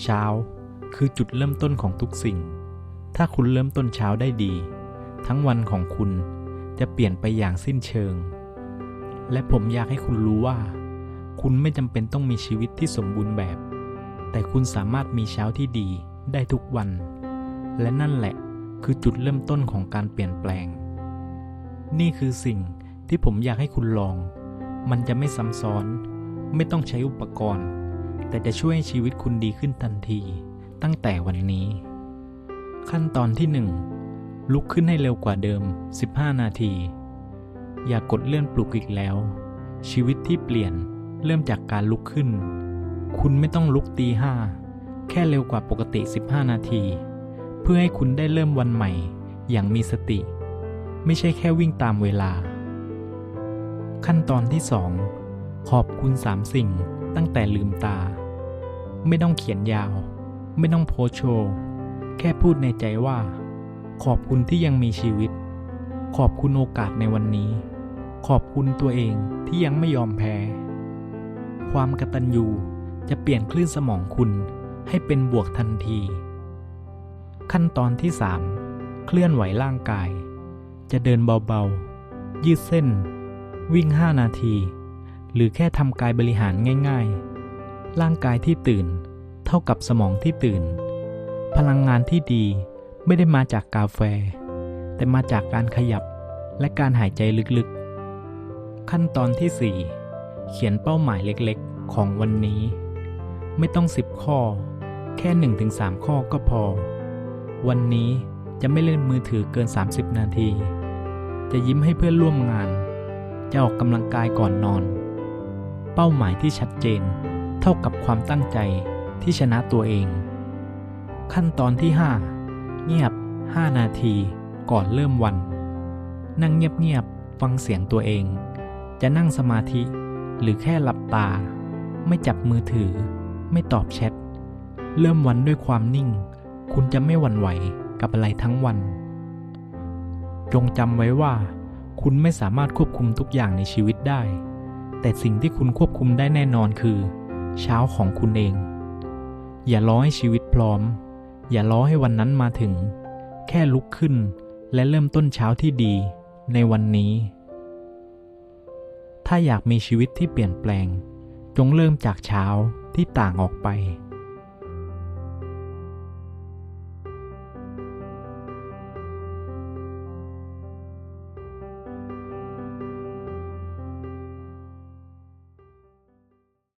เช้าคือจุดเริ่มต้นของทุกสิ่ง ถ้าคุณเริ่มต้นเช้าได้ดี ทั้งวันของคุณจะเปลี่ยนไปอย่างสิ้นเชิง และผมอยากให้คุณรู้ว่า คุณไม่จำเป็นต้องมีชีวิตที่สมบูรณ์แบบ แต่คุณสามารถมีเช้าที่ดีได้ทุกวัน และนั่นแหละคือจุดเริ่มต้นของการเปลี่ยนแปลง นี่คือสิ่งที่ผมอยากให้คุณลอง มันจะไม่ซ้ำซ้อน ไม่ต้องใช้อุปกรณ์ แต่จะช่วยให้ชีวิตคุณดีขึ้นทันที ตั้งแต่วันนี้ ขั้นตอนที่ 1 ลุกขึ้นให้เร็วกว่าเดิม 15 นาที อย่ากกดเลื่อนปลุกอีกแล้ว ชีวิตที่เปลี่ยนเริ่มจากการลุกขึ้น คุณไม่ต้องลุกตีห้าแค่เร็วกว่าปกติ 15 นาที เพื่อให้คุณได้เริ่มวันใหม่ อย่างมีสติ ไม่ใช่แค่วิ่งตามเวลา ขั้นตอนที่ 2 ขอบคุณสามสิ่งตั้งแต่ลืมตา ไม่ต้องเขียนยาว ไม่ต้องโพสโชว์แค่พูดในใจว่า ขอบคุณที่ยังมีชีวิต ขอบคุณโอกาสในวันนี้ ขอบคุณตัวเองที่ยังไม่ยอมแพ้ ความกตัญญูจะเปลี่ยนคลื่นสมองคุณให้เป็นบวกทันที ขั้นตอนที่ 3 เคลื่อนไหวร่างกาย จะเดินเบาๆ ยืดเส้น วิ่ง 5 นาที หรือแค่ทำกายบริหารง่ายๆ ร่างกายที่ตื่น เท่ากับสมองที่ตื่น พลังงานที่ดีไม่ได้มาจากกาแฟ แต่มาจากการขยับและการหายใจลึกๆ ขั้นตอนที่ 4 เขียนเป้าหมายเล็กๆ ของวันนี้ ไม่ต้อง 10 ข้อ แค่ 1-3 ข้อก็พอ วันนี้จะไม่เล่นมือถือเกิน 30 นาที จะยิ้มให้เพื่อนร่วมงาน จะออกกำลังกายก่อนนอน เป้าหมายที่ชัดเจน เท่ากับความตั้งใจที่ชนะตัวเอง ขั้นตอนที่ 5 เงียบ 5 นาทีก่อนเริ่มวัน นั่งเงียบๆฟังเสียงตัวเอง จะนั่งสมาธิหรือแค่หลับตา ไม่จับมือถือ ไม่ตอบแชทเริ่มวันด้วยความนิ่ง คุณจะไม่หวั่นไหวกับอะไรทั้งวัน จงจำไว้ว่า คุณไม่สามารถควบคุมทุกอย่างในชีวิตได้ แต่สิ่งที่คุณควบคุมได้แน่นอนคือ เช้าของคุณเอง อย่ารอให้ชีวิตพร้อม อย่ารอให้วันนั้นมาถึง แค่ลุกขึ้นและเริ่มต้นเช้าที่ดีในวันนี้ ถ้าอยากมีชีวิตที่เปลี่ยนแปลง จงเริ่มจากเช้าที่ต่างออกไป